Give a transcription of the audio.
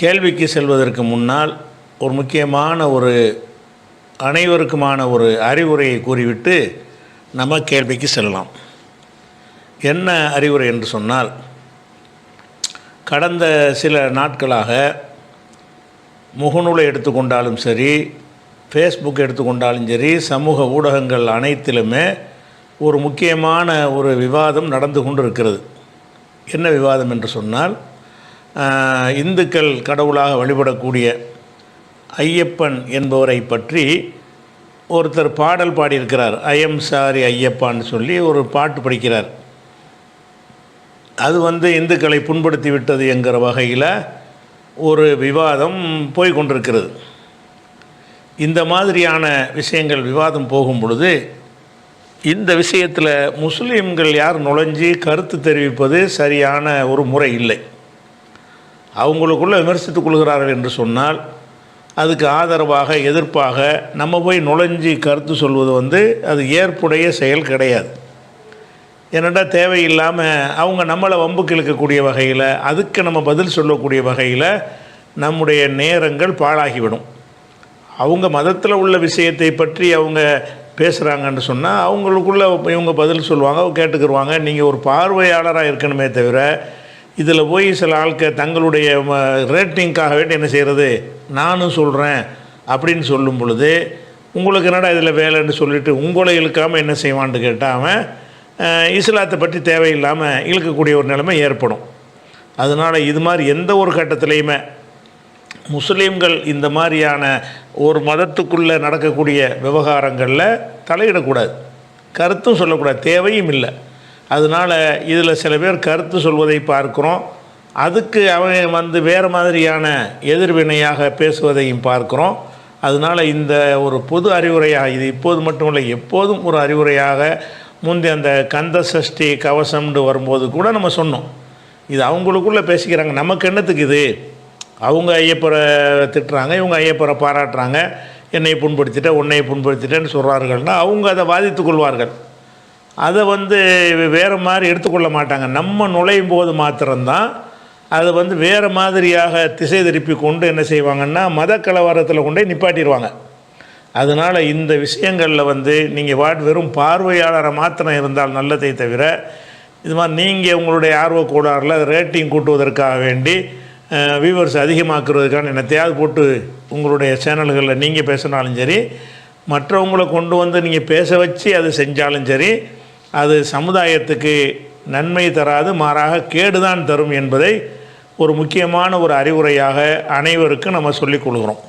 கேள்விக்கு செல்வதற்கு முன்னால் ஒரு முக்கியமான ஒரு அனைவருக்குமான ஒரு அறிவுரையை கூறிவிட்டு நம்ம கேள்விக்கு செல்லலாம். என்ன அறிவுரை என்று சொன்னால் கடந்த சில நாட்களாக முகநூலை எடுத்துக்கொண்டாலும் சரி ஃபேஸ்புக் எடுத்துக்கொண்டாலும் சரி சமூக ஊடகங்கள் அனைத்திலுமே ஒரு முக்கியமான ஒரு விவாதம் நடந்து கொண்டு இருக்கிறது என்ன விவாதம் என்று சொன்னால் இந்துக்கள் கடவுளாக வழிபடக்கூடிய ஐயப்பன் என்பவரை பற்றி ஒருத்தர் பாடல் பாடியிருக்கிறார். ஐயம் சாரி ஐயப்பான்னு சொல்லி ஒரு பாட்டு படிக்கிறார். அது வந்து இந்துக்களை புண்படுத்தி விட்டது என்கிற வகையில் ஒரு விவாதம் போய்கொண்டிருக்கிறது இந்த மாதிரியான விஷயங்கள் விவாதம் போகும் பொழுது இந்த விஷயத்தில் முஸ்லீம்கள் யார் நுழைஞ்சி கருத்து தெரிவிப்பது சரியான ஒரு முறை இல்லை. அவங்களுக்குள்ளே விமர்சித்துக் கொள்கிறார்கள் என்று சொன்னால் அதுக்கு ஆதரவாக எதிர்ப்பாக நம்ம போய் நுழைஞ்சி கருத்து சொல்வது வந்து அது ஏற்புடைய செயல் கிடையாது. என்னடா தேவையில்லாமல் அவங்க நம்மளை வம்புக்கு இழுக்கக்கூடிய வகையில் அதுக்கு நம்ம பதில் சொல்லக்கூடிய வகையில் நம்முடைய நேரங்கள் பாழாகிவிடும். அவங்க மதத்தில் உள்ள விஷயத்தை பற்றி அவங்க பேசுகிறாங்கன்னு சொன்னால் அவங்களுக்குள்ள இவங்க பதில் சொல்லுவாங்க கேட்டுக்கிடுவாங்க கேட்டுக்கிருவாங்க. நீங்கள் ஒரு பார்வையாளராக இருக்கணுமே தவிர இதில் போய் சில ஆட்கள் தங்களுடைய ரேட்டிங்காக வேண்டி என்ன செய்கிறது? நானும் சொல்கிறேன் அப்படின்னு சொல்லும் பொழுது உங்களுக்கு என்னடா இதில் வேலைன்னு சொல்லிட்டு உங்களை இழுக்காமல் என்ன செய்வான்னு கேட்டாமல் இஸ்லாத்தை பற்றி தேவையில்லாமல் இழுக்கக்கூடிய ஒரு நிலைமை ஏற்படும். அதனால் இது மாதிரி எந்த ஒரு கட்டத்துலேயுமே முஸ்லீம்கள் இந்த மாதிரியான ஒரு மதத்துக்குள்ளே நடக்கக்கூடிய விவகாரங்களில் தலையிடக்கூடாது. கருத்தும் சொல்லக்கூடாது. தேவையும் இல்லை. அதனால் இதில் சில பேர் கருத்து சொல்வதை பார்க்குறோம். அதுக்கு அவன் வந்து வேறு மாதிரியான எதிர்வினையாக பேசுவதையும் பார்க்குறோம். அதனால் இந்த ஒரு பொது அறிவுரையாக இது இப்போது மட்டும் இல்லை எப்போதும் ஒரு அறிவுரையாக முந்தைய அந்த கந்த சஷ்டி கவசம்னு வரும்போது கூட நம்ம சொன்னோம். இது அவங்களுக்குள்ளே பேசிக்கிறாங்க நமக்கு என்னத்துக்கு இது? அவங்க ஐயப்பரை திட்டுறாங்க இவங்க ஐயப்பரை பாராட்டுறாங்க என்னை புண்படுத்திட்ட உன்னை புண்படுத்திட்டேன்னு சொல்கிறார்கள்னா அவங்க அதை வாதித்துக் கொள்வார்கள். அதை வந்து வேறு மாதிரி எடுத்துக்கொள்ள மாட்டாங்க. நம்ம நுழையும் போது மாத்திரம்தான் அதை வந்து வேறு மாதிரியாக திசை திருப்பி கொண்டு என்ன செய்வாங்கன்னா மத கலவரத்தில் கொண்டு நிப்பாட்டிடுவாங்க அதனால் இந்த விஷயங்களில் வந்து நீங்கள் வாட் வெறும் பார்வையாளரை மாத்திரம் இருந்தால் நல்லதை தவிர இது மாதிரி நீங்கள் உங்களுடைய ஆர்வ கூடாரில் ரேட்டிங் கூட்டுவதற்காக வேண்டி வியூவர்ஸ் அதிகமாக்குறதுக்கான என்னத்தையாவது போட்டு உங்களுடைய சேனல்களில் நீங்கள் பேசினாலும் சரி மற்றவங்களை கொண்டு வந்து நீங்கள் பேச வச்சு அது செஞ்சாலும் சரி அது சமுதாயத்துக்கு நன்மை தராது மாறாக கேடுதான் தரும் என்பதை ஒரு முக்கியமான ஒரு அறிவுரையாக அனைவருக்கும் நம்ம சொல்லிக் கொள்கிறோம்.